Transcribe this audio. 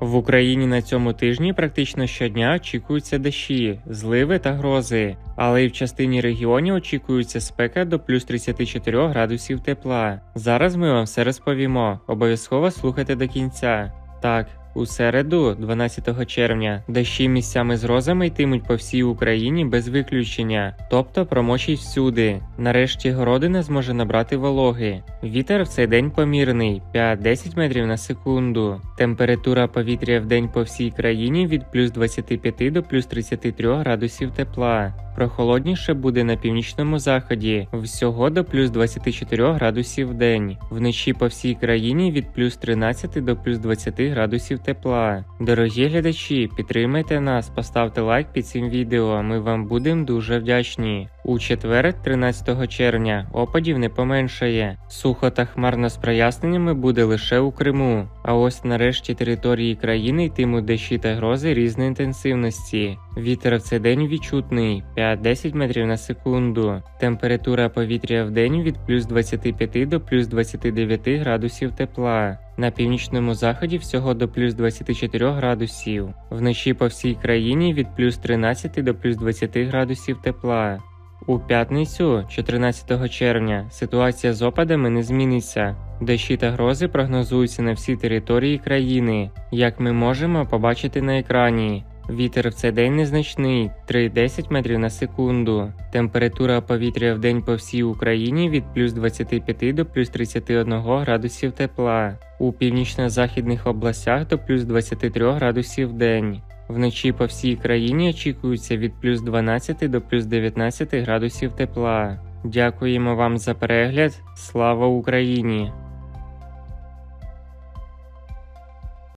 В Україні на цьому тижні практично щодня очікуються дощі, зливи та грози, але й в частині регіонів очікується спека до плюс 34 градусів тепла. Зараз ми вам все розповімо. Обов'язково слухайте до кінця. Так. У середу, 12 червня, дощі місцями з грозами йтимуть по всій Україні без виключення, тобто промочить всюди. Нарешті городина зможе набрати вологи. Вітер в цей день помірний 5-10 метрів на секунду. Температура повітря в день по всій країні від плюс 25 до плюс 33 градусів тепла. Прохолодніше буде на північному заході, всього до плюс 24 градусів в день. Вночі по всій країні від плюс 13 до плюс 20 градусів тепла. Дорогі глядачі, підтримайте нас, поставте лайк під цим відео. Ми вам будемо дуже вдячні. У четвер, 13 червня, опадів не поменшає. Сухо та хмарно з проясненнями буде лише у Криму. А ось нарешті території країни йтимуть дощі та грози різної інтенсивності. Вітер в цей день відчутний 5-10 метрів на секунду. Температура повітря в день від плюс 25 до плюс 29 градусів тепла. На північному заході всього до плюс 24 градусів. Вночі по всій країні від плюс 13 до плюс 20 градусів тепла. У п'ятницю, 14 червня, ситуація з опадами не зміниться. Дощі та грози прогнозуються на всій території країни, як ми можемо побачити на екрані. Вітер в цей день незначний 3-10 метрів на секунду. Температура повітря в день по всій Україні від плюс 25 до плюс 31 градусів тепла. У північно-західних областях до плюс 23 градусів в день. Вночі по всій країні очікується від плюс 12 до плюс 19 градусів тепла. Дякуємо вам за перегляд. Слава Україні!